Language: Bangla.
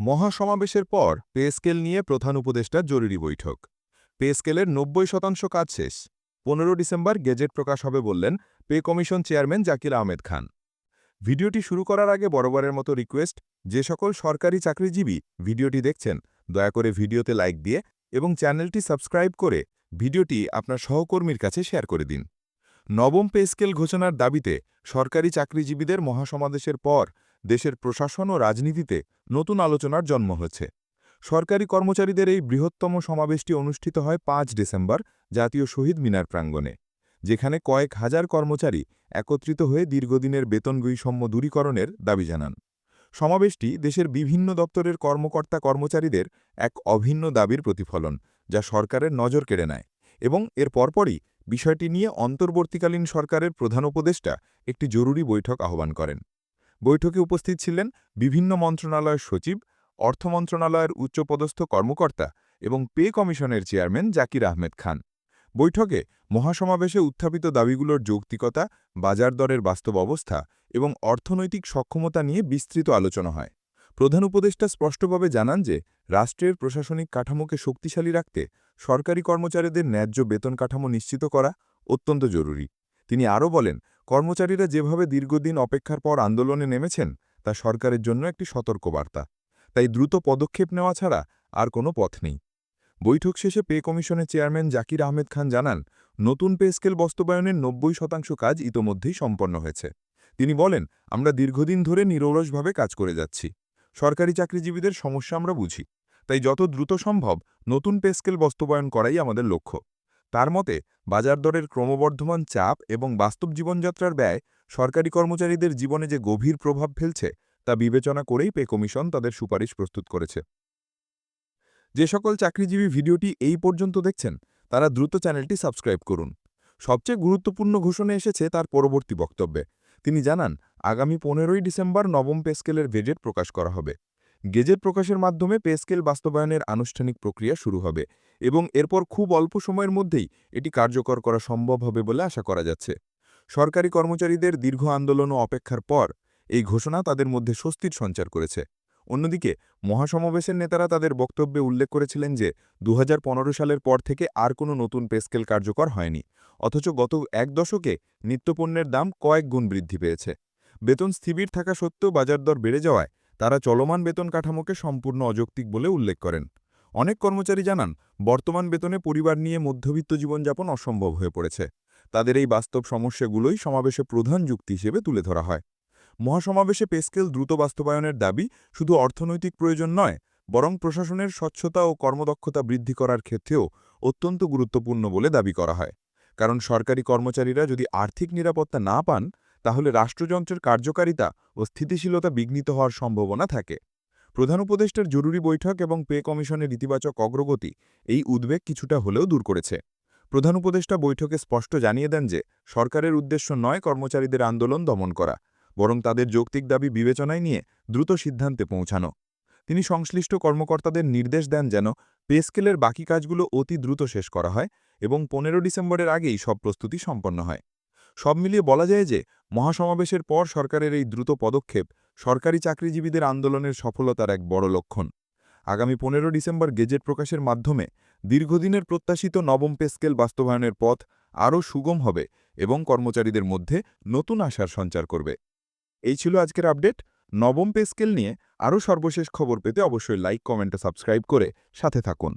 মহাসমাবেশের পর পে স্কেল নিয়ে প্রধান উপদেষ্টার জরুরি বৈঠক। পে স্কেলের নব্বই শতাংশ কাজ শেষ। পনেরো ডিসেম্বর গেজেট প্রকাশ হবে বললেন pay commission chairman Zakir Ahmed Khan. ভিডিওটি শুরু করার আগে বরাবরের মতো রিকোয়েস্ট, যে সকল সরকারি চাকরিজীবী ভিডিওটি দেখছেন, দয়া করে ভিডিওতে লাইক দিয়ে এবং চ্যানেলটি সাবস্ক্রাইব করে ভিডিওটি আপনার সহকর্মীর কাছে শেয়ার করে দিন। নবম পে স্কেল ঘোষণার দাবিতে সরকারি চাকরিজীবীদের মহাসমাবেশের পর দেশের প্রশাসন ও রাজনীতিতে নতুন আলোচনার জন্ম হয়েছে। সরকারি কর্মচারীদের এই বৃহত্তম সমাবেশটি অনুষ্ঠিত হয় পাঁচ ডিসেম্বর, জাতীয় শহীদ মিনার প্রাঙ্গণে, যেখানে কয়েক হাজার কর্মচারী একত্রিত হয়ে দীর্ঘদিনের বেতন বৈষম্য দূরীকরণের দাবি জানান। সমাবেশটি দেশের বিভিন্ন দপ্তরের কর্মকর্তা কর্মচারীদের এক অভিন্ন দাবির প্রতিফলন, যা সরকারের নজর কেড়ে নেয় এবং এর পরপরই বিষয়টি নিয়ে অন্তর্বর্তীকালীন সরকারের প্রধান উপদেষ্টা একটি জরুরি বৈঠক আহ্বান করেন। বৈঠকে উপস্থিত ছিলেন বিভিন্ন মন্ত্রণালয়ের সচিব, অর্থ মন্ত্রণালয়ের উচ্চপদস্থ কর্মকর্তা এবং পে কমিশনের চেয়ারম্যান জাকির আহমেদ খান। বৈঠকে মহাসমাবেশে উত্থাপিত দাবিগুলোর যৌক্তিকতা, বাজার দরের বাস্তব অবস্থা এবং অর্থনৈতিক সক্ষমতা নিয়ে বিস্তৃত আলোচনা হয়। প্রধান উপদেষ্টা স্পষ্টভাবে জানান যে, রাষ্ট্রের প্রশাসনিক কাঠামোকে শক্তিশালী রাখতে সরকারি কর্মচারীদের ন্যায্য বেতন কাঠামো নিশ্চিত করা অত্যন্ত জরুরি। তিনি আরও বলেন কর্মচারীরা যেভাবে দীর্ঘদিন অপেক্ষার পর আন্দোলনে নেমেছেন, তা সরকারের জন্য একটি সতর্কবার্তা। তাই দ্রুত পদক্ষেপ নেওয়া ছাড়া আর কোনো পথ নেই। বৈঠক শেষে পে কমিশনের চেয়ারম্যান জাকির আহমেদ খান জানান, নতুন পে স্কেল বাস্তবায়নের নব্বই শতাংশ কাজ ইতোমধ্যেই সম্পন্ন হয়েছে। তিনি বলেন, আমরা দীর্ঘদিন ধরে নিরলসভাবে কাজ করে যাচ্ছি। সরকারি চাকরিজীবীদের সমস্যা আমরা বুঝি। তাই যত দ্রুত সম্ভব নতুন পে স্কেল বাস্তবায়ন করাই আমাদের লক্ষ্য। তার মতে, বাজার দরের ক্রমবর্ধমান চাপ এবং বাস্তব জীবনযাত্রার ব্যয় সরকারি কর্মচারীদের জীবনে যে গভীর প্রভাব ফেলছে তা বিবেচনা করেই পে কমিশন তাদের সুপারিশ প্রস্তুত করেছে। যে সকল চাকরিজীবী ভিডিওটি এই পর্যন্ত দেখছেন, তারা দ্রুত চ্যানেলটি সাবস্ক্রাইব করুন। সবচেয়ে গুরুত্বপূর্ণ ঘোষণা এসেছে তার পরবর্তী বক্তব্যে। তিনি জানান, আগামী পনেরোই ডিসেম্বর নবম পেস্কেলের ভেজেট প্রকাশ করা হবে। গেজেট প্রকাশের মাধ্যমে পেস্কেল বাস্তবায়নের আনুষ্ঠানিক প্রক্রিয়া শুরু হবে এবং এরপর খুব অল্প সময়ের মধ্যেই এটি কার্যকর করা সম্ভব হবে বলে আশা করা যাচ্ছে। সরকারি কর্মচারীদের দীর্ঘ আন্দোলন ও অপেক্ষার পর এই ঘোষণা তাদের মধ্যে স্বস্তির সঞ্চার করেছে। অন্যদিকে, মহাসমাবেশের নেতারা তাদের বক্তব্যে উল্লেখ করেছিলেন যে দু হাজার পনেরো সালের পর থেকে আর কোনো নতুন পেস্কেল কার্যকর হয়নি, অথচ গত এক দশকে নিত্যপণ্যের দাম কয়েক গুণ বৃদ্ধি পেয়েছে। বেতন স্থিবির থাকা সত্ত্বেও বাজার দর বেড়ে যাওয়ায় তারা চলমান বেতন কাঠামোকে সম্পূর্ণ অযৌক্তিক বলে উল্লেখ করেন। অনেক কর্মচারী জানান, বর্তমান বেতনে পরিবার নিয়ে মধ্যবিত্ত জীবনযাপন অসম্ভব হয়ে পড়েছে। তাদের এই বাস্তব সমস্যাগুলোই সমাবেশে প্রধান যুক্তি হিসেবে তুলে ধরা হয়। মহাসমাবেশে পেস্কেল দ্রুত বাস্তবায়নের দাবি শুধু অর্থনৈতিক প্রয়োজন নয়, বরং প্রশাসনের স্বচ্ছতা ও কর্মদক্ষতা বৃদ্ধি করার ক্ষেত্রেও অত্যন্ত গুরুত্বপূর্ণ বলে দাবি করা হয়। কারণ সরকারি কর্মচারীরা যদি আর্থিক নিরাপত্তা না পান তাহলে রাষ্ট্রযন্ত্রের কার্যকারিতা ও স্থিতিশীলতা বিঘ্নিত হওয়ার সম্ভাবনা থাকে। প্রধান উপদেষ্টার জরুরি বৈঠক এবং পে কমিশনের ইতিবাচক অগ্রগতি এই উদ্বেগ কিছুটা হলেও দূর করেছে। প্রধান উপদেষ্টা বৈঠকে স্পষ্ট জানিয়ে দেন যে, সরকারের উদ্দেশ্য নয় কর্মচারীদের আন্দোলন দমন করা, বরং তাদের যৌক্তিক দাবি বিবেচনায় নিয়ে দ্রুত সিদ্ধান্তে পৌঁছানো। তিনি সংশ্লিষ্ট কর্মকর্তাদের নির্দেশ দেন যেন পে স্কেলের বাকি কাজগুলো অতি দ্রুত শেষ করা হয় এবং পনেরো ডিসেম্বরের আগেই সব প্রস্তুতি সম্পন্ন হয়। সব মিলিয়ে বলা যায় যে, মহাসমাবেশের পর সরকারের এই দ্রুত পদক্ষেপ সরকারি চাকরিজীবীদের আন্দোলনের সফলতার এক বড় লক্ষণ। আগামী পনেরো ডিসেম্বর গেজেট প্রকাশের মাধ্যমে দীর্ঘদিনের প্রত্যাশিত নবম পেস্কেল বাস্তবায়নের পথ আরও সুগম হবে এবং কর্মচারীদের মধ্যে নতুন আশার সঞ্চার করবে। এই ছিল আজকের আপডেট। নবম পেস্কেল নিয়ে আরও সর্বশেষ খবর পেতে অবশ্যই লাইক, কমেন্ট, সাবস্ক্রাইব করে সাথে থাকুন।